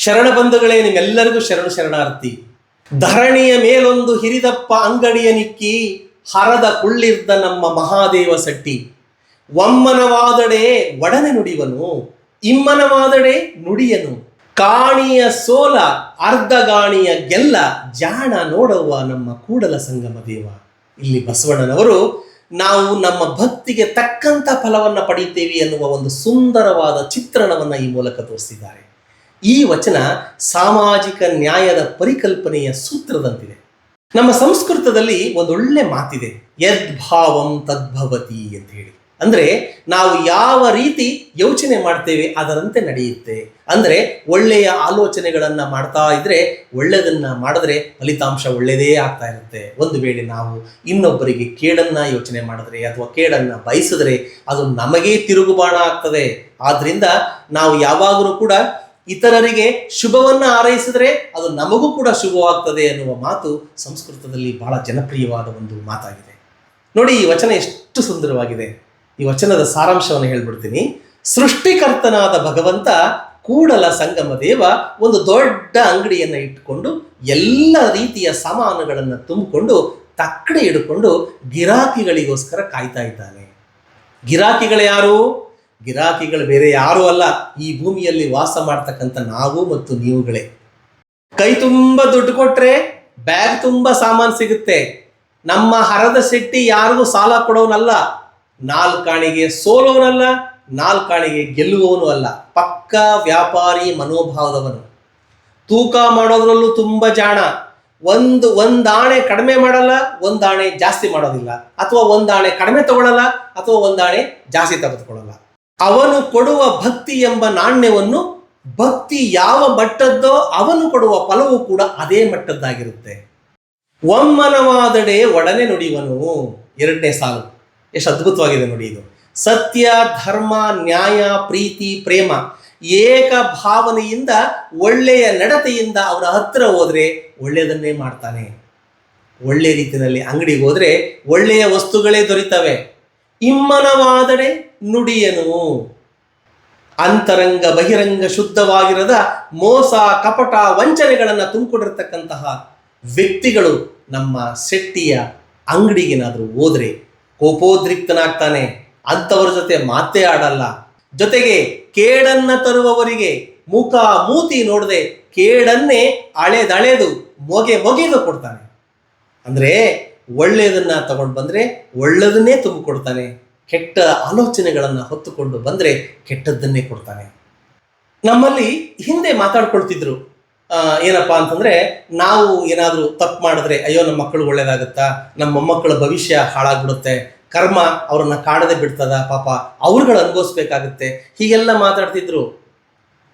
ಶರಣ ಬಂಧುಗಳೇ, ನಿಮ್ಮೆಲ್ಲರಿಗೂ ಶರಣು ಶರಣಾರ್ಥಿ. ಧರಣಿಯ ಮೇಲೊಂದು ಹಿರಿದಪ್ಪ ಅಂಗಡಿಯ ನಿಕ್ಕಿ, ಹರದ ಕುಳ್ಳಿರ್ದ ನಮ್ಮ ಮಹಾದೇವ ಸಟ್ಟಿ. ಒಮ್ಮನವಾದಡೆ ಒಡನೆ ನುಡಿವನು, ಇಮ್ಮನವಾದಡೆ ನುಡಿಯನು. ಕಾಣಿಯ ಸೋಲ ಅರ್ಧಗಾಣಿಯ ಗೆಲ್ಲ, ಜಾಣ ನೋಡುವ ನಮ್ಮ ಕೂಡಲ ಸಂಗಮ ದೇವ. ಇಲ್ಲಿ ಬಸವಣ್ಣನವರು, ನಾವು ನಮ್ಮ ಭಕ್ತಿಗೆ ತಕ್ಕಂತ ಫಲವನ್ನ ಪಡೆಯುತ್ತೇವೆ ಎನ್ನುವ ಒಂದು ಸುಂದರವಾದ ಚಿತ್ರಣವನ್ನ ಈ ಮೂಲಕ ತೋರಿಸಿದ್ದಾರೆ. ಈ ವಚನ ಸಾಮಾಜಿಕ ನ್ಯಾಯದ ಪರಿಕಲ್ಪನೆಯ ಸೂತ್ರದಂತಿದೆ. ನಮ್ಮ ಸಂಸ್ಕೃತದಲ್ಲಿ ಒಂದೊಳ್ಳೆ ಮಾತಿದೆ, ಯದ್ಭಾವಂ ತದ್ಭವತಿ ಅಂತ ಹೇಳಿ ಅಂದ್ರೆ ನಾವು ಯಾವ ರೀತಿ ಯೋಚನೆ ಮಾಡ್ತೇವೆ ಅದರಂತೆ ನಡೆಯುತ್ತೆ. ಅಂದ್ರೆ ಒಳ್ಳೆಯ ಆಲೋಚನೆಗಳನ್ನ ಮಾಡ್ತಾ ಇದ್ರೆ ಒಳ್ಳೆಯದನ್ನ ಮಾಡಿದ್ರೆ ಫಲಿತಾಂಶ ಒಳ್ಳೆಯದೇ ಆಗ್ತಾ ಇರುತ್ತೆ. ಒಂದು ವೇಳೆ ನಾವು ಇನ್ನೊಬ್ಬರಿಗೆ ಕೇಡನ್ನ ಯೋಚನೆ ಮಾಡಿದ್ರೆ ಅಥವಾ ಕೇಡನ್ನ ಬಯಸಿದ್ರೆ ಅದು ನಮಗೇ ತಿರುಗುಬಾಣ ಆಗ್ತದೆ. ಆದ್ರಿಂದ ನಾವು ಯಾವಾಗಲೂ ಕೂಡ ಇತರರಿಗೆ ಶುಭವನ್ನು ಹಾರೈಸಿದರೆ ಅದು ನಮಗೂ ಕೂಡ ಶುಭವಾಗ್ತದೆ ಅನ್ನುವ ಮಾತು ಸಂಸ್ಕೃತದಲ್ಲಿ ಬಹಳ ಜನಪ್ರಿಯವಾದ ಒಂದು ಮಾತಾಗಿದೆ. ನೋಡಿ, ಈ ವಚನ ಎಷ್ಟು ಸುಂದರವಾಗಿದೆ. ಈ ವಚನದ ಸಾರಾಂಶವನ್ನು ಹೇಳ್ಬಿಡ್ತೀನಿ. ಸೃಷ್ಟಿಕರ್ತನಾದ ಭಗವಂತ ಕೂಡಲ ಸಂಗಮ ದೇವ ಒಂದು ದೊಡ್ಡ ಅಂಗಡಿಯನ್ನ ಇಟ್ಟುಕೊಂಡು ಎಲ್ಲ ರೀತಿಯ ಸಾಮಾನುಗಳನ್ನು ತುಂಬಿಕೊಂಡು ತಕ್ಕಡೆ ಹಿಡ್ಕೊಂಡು ಗಿರಾಕಿಗಳಿಗೋಸ್ಕರ ಕಾಯ್ತಾ ಇದ್ದಾನೆ. ಗಿರಾಕಿಗಳು ಯಾರು? ಗಿರಾಕಿಗಳು ಬೇರೆ ಯಾರೂ ಅಲ್ಲ, ಈ ಭೂಮಿಯಲ್ಲಿ ವಾಸ ಮಾಡ್ತಕ್ಕಂಥ ನಾವು ಮತ್ತು ನೀವುಗಳೇ. ಕೈ ತುಂಬ ದುಡ್ಡು ಕೊಟ್ರೆ ಬ್ಯಾಗ್ ತುಂಬ ಸಾಮಾನು ಸಿಗುತ್ತೆ. ನಮ್ಮ ಹರದ ಶೆಟ್ಟಿ ಯಾರಿಗೂ ಸಾಲ ಕೊಡೋನಲ್ಲ. ನಾಲ್ಕಾಣಿಗೆ ಸೋಲೋನಲ್ಲ ನಾಲ್ಕಾಣಿಗೆ ಗೆಲ್ಲುವವನು ಅಲ್ಲ. ಪಕ್ಕ ವ್ಯಾಪಾರಿ ಮನೋಭಾವದವನು. ತೂಕ ಮಾಡೋದ್ರಲ್ಲೂ ತುಂಬ ಜಾಣ. ಒಂದು ಒಂದಾಣೆ ಕಡಿಮೆ ಮಾಡಲ್ಲ ಒಂದಾಣೆ ಜಾಸ್ತಿ ಮಾಡೋದಿಲ್ಲ. ಅಥವಾ ಒಂದಾಣೆ ಕಡಿಮೆ ತಗೊಳ್ಳಲ್ಲ ಅಥವಾ ಒಂದಾಣೆ ಜಾಸ್ತಿ ತೆಗೆದುಕೊಳ್ಳಲ್ಲ. ಅವನು ಕೊಡುವ ಭಕ್ತಿ ಎಂಬ ನಾಣ್ಯವನ್ನು ಭಕ್ತಿ ಯಾವ ಮಟ್ಟದ್ದೋ ಅವನು ಕೊಡುವ ಫಲವು ಕೂಡ ಅದೇ ಮಟ್ಟದ್ದಾಗಿರುತ್ತೆ. ಒಮ್ಮನವಾದಡೆ ಒಡನೆ ನುಡಿಯುವನು. ಎರಡನೇ ಸಾಲು. ಎಷ್ಟು ಅದ್ಭುತವಾಗಿದೆ ನೋಡಿ ಇದು. ಸತ್ಯ, ಧರ್ಮ, ನ್ಯಾಯ, ಪ್ರೀತಿ, ಪ್ರೇಮ ಏಕ ಭಾವನೆಯಿಂದ ಒಳ್ಳೆಯ ನಡತೆಯಿಂದ ಅವರ ಹತ್ರ ಹೋದರೆ ಒಳ್ಳೆಯದನ್ನೇ ಮಾಡ್ತಾನೆ. ಒಳ್ಳೆಯ ರೀತಿಯಲ್ಲಿ ಅಂಗಡಿಗೆ ಹೋದ್ರೆ ಒಳ್ಳೆಯ ವಸ್ತುಗಳೇ ದೊರೀತವೆ. ಇಮ್ಮನವಾದಡೆ ನುಡಿಯನು. ಅಂತರಂಗ ಬಹಿರಂಗ ಶುದ್ಧವಾಗಿರದ ಮೋಸ, ಕಪಟ, ವಂಚನೆಗಳನ್ನು ತುಂಬಿಕೊಂಡಿರ್ತಕ್ಕಂತಹ ವ್ಯಕ್ತಿಗಳು ನಮ್ಮ ಶೆಟ್ಟಿಯ ಅಂಗಡಿಗೇನಾದರೂ ಹೋದರೆ ಕೋಪೋದ್ರಿಕ್ತನಾಗ್ತಾನೆ. ಅಂಥವ್ರ ಜೊತೆ ಮಾತೇ ಆಡಲ್ಲ. ಜೊತೆಗೆ ಕೇಡನ್ನ ತರುವವರಿಗೆ ಮುಖ, ಮೂತಿ ನೋಡದೆ ಕೇಡನ್ನೇ ಅಳೆದಳೆದು ಮೊಗೆ ಮೊಗೆದು ಕೊಡ್ತಾನೆ. ಅಂದ್ರೆ ಒಳ್ಳೆಯದನ್ನ ತಗೊಂಡು ಬಂದರೆ ಒಳ್ಳೆಯದನ್ನೇ ತುಂಬಿಕೊಡ್ತಾನೆ, ಕೆಟ್ಟ ಆಲೋಚನೆಗಳನ್ನು ಹೊತ್ತುಕೊಂಡು ಬಂದ್ರೆ ಕೆಟ್ಟದ್ದನ್ನೇ ಕೊಡ್ತಾನೆ. ನಮ್ಮಲ್ಲಿ ಹಿಂದೆ ಮಾತಾಡ್ಕೊಳ್ತಿದ್ರು ಏನಪ್ಪಾ ಅಂತಂದ್ರೆ ನಾವು ಏನಾದರೂ ತಪ್ಪು ಮಾಡಿದ್ರೆ ಅಯ್ಯೋ ನಮ್ಮ ಮಕ್ಕಳು ಒಳ್ಳೆಯದಾಗುತ್ತಾ ನಮ್ಮ ಮೊಮ್ಮಕ್ಕಳ ಭವಿಷ್ಯ ಹಾಳಾಗ್ಬಿಡುತ್ತೆ, ಕರ್ಮ ಅವರನ್ನು ಕಾಣದೆ ಬಿಡ್ತದ, ಪಾಪ ಅವ್ರುಗಳು ಅನುಭವಿಸ್ಬೇಕಾಗುತ್ತೆ. ಹೀಗೆಲ್ಲ ಮಾತಾಡ್ತಿದ್ರು.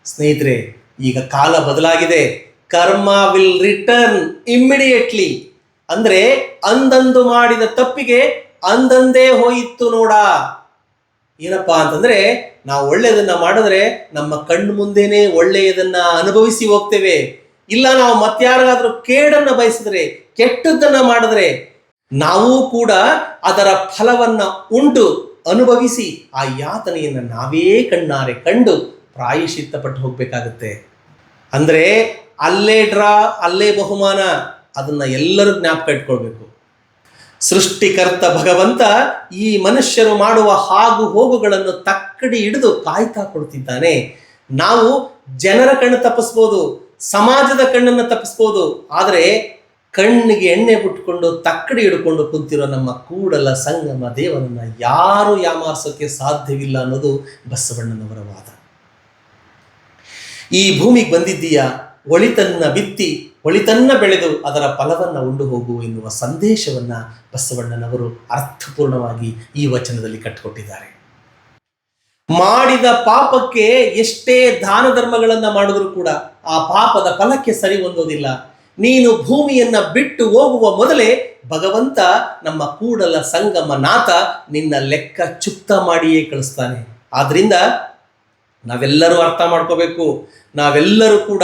ಸ್ನೇಹಿತರೆ, ಈಗ ಕಾಲ ಬದಲಾಗಿದೆ. ಕರ್ಮ ವಿಲ್ ರಿಟರ್ನ್ ಇಮ್ಮಿಡಿಯೇಟ್ಲಿ ಅಂದ್ರೆ ಅಂದಂದು ಮಾಡಿದ ತಪ್ಪಿಗೆ ಅಂದಂದೇ ಹೋಯಿತು ನೋಡ. ಏನಪ್ಪಾ ಅಂತಂದ್ರೆ ನಾವು ಒಳ್ಳೆಯದನ್ನ ಮಾಡಿದ್ರೆ ನಮ್ಮ ಕಣ್ಣು ಮುಂದೆನೆ ಒಳ್ಳೆಯದನ್ನ ಅನುಭವಿಸಿ ಹೋಗ್ತೇವೆ. ಇಲ್ಲ ನಾವು ಮತ್ತಾರಿಗಾದ್ರೂ ಕೇಡನ್ನ ಬಯಸಿದ್ರೆ, ಕೆಟ್ಟದ್ದನ್ನ ಮಾಡಿದ್ರೆ ನಾವು ಕೂಡ ಅದರ ಫಲವನ್ನ ಉಂಟು ಅನುಭವಿಸಿ ಆ ಯಾತನೆಯನ್ನ ನಾವೇ ಕಣ್ಣಾರೆ ಕಂಡು ಪ್ರಾಯಶ್ಚಿತ್ತಪಟ್ಟು ಹೋಗ್ಬೇಕಾಗುತ್ತೆ. ಅಂದ್ರೆ ಅಲ್ಲೇ ಡ್ರಾ, ಅಲ್ಲೇ ಬಹುಮಾನ. ಅದನ್ನ ಎಲ್ಲರೂ ಜ್ಞಾಪಕ ಇಟ್ಕೊಳ್ಬೇಕು. ಸೃಷ್ಟಿಕರ್ತ ಭಗವಂತ ಈ ಮನುಷ್ಯರು ಮಾಡುವ ಹಾಗು ಹೋಗುಗಳನ್ನು ತಕ್ಕಡಿ ಹಿಡಿದು ಕಾಯ್ತಾ ಕೊಡ್ತಿದ್ದಾನೆ. ನಾವು ಜನರ ಕಣ್ಣು ತಪ್ಪಿಸ್ಬೋದು, ಸಮಾಜದ ಕಣ್ಣನ್ನು ತಪ್ಪಿಸ್ಬೋದು, ಆದರೆ ಕಣ್ಣಿಗೆ ಎಣ್ಣೆ ಬಿಟ್ಕೊಂಡು ತಕ್ಕಡಿ ಹಿಡ್ಕೊಂಡು ಕುಂತಿರೋ ನಮ್ಮ ಕೂಡಲ ಸಂಗಮ ದೇವನನ್ನ ಯಾರು ಯಾಮಾರಿಸೋಕೆ ಸಾಧ್ಯವಿಲ್ಲ ಅನ್ನೋದು ಬಸವಣ್ಣನವರ ವಾದ. ಈ ಭೂಮಿಗೆ ಬಂದಿದ್ದೀಯ? ಒಳಿತನ್ನ ಬಿತ್ತಿ ಒಳಿತನ್ನ ಬೆಳೆದು ಅದರ ಫಲವನ್ನ ಉಂಡು ಹೋಗು ಎನ್ನುವ ಸಂದೇಶವನ್ನ ಬಸವಣ್ಣನವರು ಅರ್ಥಪೂರ್ಣವಾಗಿ ಈ ವಚನದಲ್ಲಿ ಕಟ್ಟಿಕೊಟ್ಟಿದ್ದಾರೆ ಮಾಡಿದ ಪಾಪಕ್ಕೆ ಎಷ್ಟೇ ದಾನ ಧರ್ಮಗಳನ್ನು ಮಾಡಿದ್ರು ಕೂಡ ಆ ಪಾಪದ ಫಲಕ್ಕೆ ಸರಿ ಹೊಂದೋದಿಲ್ಲ. ನೀನು ಭೂಮಿಯನ್ನ ಬಿಟ್ಟು ಹೋಗುವ ಮೊದಲೇ ಭಗವಂತ ನಮ್ಮ ಕೂಡಲ ಸಂಗಮ ನಾಥ ನಿನ್ನ ಲೆಕ್ಕ ಚುಕ್ತ ಮಾಡಿಯೇ ಕಳಿಸ್ತಾನೆ. ಆದ್ರಿಂದ ನಾವೆಲ್ಲರೂ ಅರ್ಥ ಮಾಡ್ಕೋಬೇಕು. ನಾವೆಲ್ಲರೂ ಕೂಡ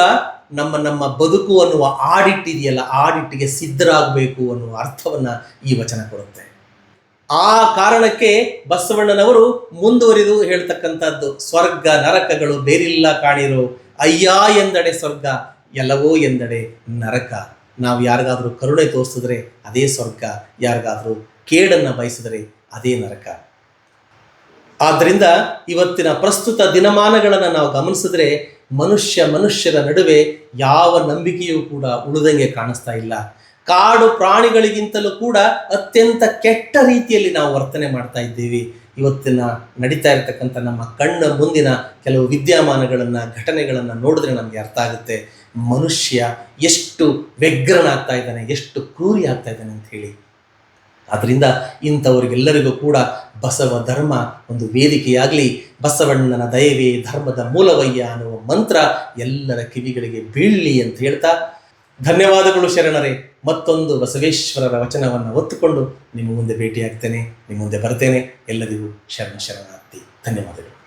ನಮ್ಮ ನಮ್ಮ ಬದುಕು ಅನ್ನುವ ಆಡಿಟ್ ಇದೆಯಲ್ಲ ಆಡಿಟ್ಗೆ ಸಿದ್ಧರಾಗಬೇಕು ಅನ್ನುವ ಅರ್ಥವನ್ನ ಈ ವಚನ ಕೊಡುತ್ತೆ. ಆ ಕಾರಣಕ್ಕೆ ಬಸವಣ್ಣನವರು ಮುಂದುವರಿದು ಹೇಳ್ತಕ್ಕಂಥದ್ದು, ಸ್ವರ್ಗ ನರಕಗಳು ಬೇರಿಲ್ಲ ಕಾಣಿರೋ, ಅಯ್ಯ ಎಂದಡೆ ಸ್ವರ್ಗ, ಎಲ್ಲವೋ ಎಂದಡೆ ನರಕ. ನಾವು ಯಾರಿಗಾದರೂ ಕರುಣೆ ತೋರಿಸಿದ್ರೆ ಅದೇ ಸ್ವರ್ಗ, ಯಾರಿಗಾದರೂ ಕೇಡನ್ನು ಬಯಸಿದರೆ ಅದೇ ನರಕ. ಆದ್ದರಿಂದ ಇವತ್ತಿನ ಪ್ರಸ್ತುತ ದಿನಮಾನಗಳನ್ನು ನಾವು ಗಮನಿಸಿದ್ರೆ ಮನುಷ್ಯ ಮನುಷ್ಯರ ನಡುವೆ ಯಾವ ನಂಬಿಕೆಯೂ ಕೂಡ ಉಳಿದಂಗೆ ಕಾಣಿಸ್ತಾ ಇಲ್ಲ. ಕಾಡು ಪ್ರಾಣಿಗಳಿಗಿಂತಲೂ ಕೂಡ ಅತ್ಯಂತ ಕೆಟ್ಟ ರೀತಿಯಲ್ಲಿ ನಾವು ವರ್ತನೆ ಮಾಡ್ತಾ ಇದ್ದೀವಿ. ಇವತ್ತಿನ ನಡೀತಾ ಇರತಕ್ಕಂಥ ನಮ್ಮ ಕಣ್ಣ ಮುಂದಿನ ಕೆಲವು ವಿದ್ಯಮಾನಗಳನ್ನು, ಘಟನೆಗಳನ್ನು ನೋಡಿದ್ರೆ ನಮಗೆ ಅರ್ಥ ಆಗುತ್ತೆ. ಮನುಷ್ಯ ಎಷ್ಟು ವ್ಯಗ್ರನಾಗ್ತಾ ಇದ್ದಾನೆ, ಎಷ್ಟು ಕ್ರೂರಿ ಆಗ್ತಾ ಇದ್ದಾನೆ ಅಂತ ಹೇಳಿ. ಆದ್ದರಿಂದ ಇಂಥವರಿಗೆಲ್ಲರಿಗೂ ಕೂಡ ಬಸವ ಧರ್ಮ ಒಂದು ವೇದಿಕೆಯಾಗಲಿ. ಬಸವಣ್ಣನ ದಯವೇ ಧರ್ಮದ ಮೂಲವಯ್ಯ ಅನ್ನುವ ಮಂತ್ರ ಎಲ್ಲರ ಕಿವಿಗಳಿಗೆ ಬೀಳಲಿ ಅಂತ ಹೇಳ್ತಾ, ಧನ್ಯವಾದಗಳು ಶರಣರೇ. ಮತ್ತೊಂದು ಬಸವೇಶ್ವರರ ವಚನವನ್ನು ಒತ್ತುಕೊಂಡು ನಿಮ್ಮ ಮುಂದೆ ಭೇಟಿಯಾಗ್ತೇನೆ, ನಿಮ್ಮ ಮುಂದೆ ಬರ್ತೇನೆ. ಎಲ್ಲರಿಗೂ ಶರಣ ಶರಣಾರ್ಥಿ. ಧನ್ಯವಾದಗಳು.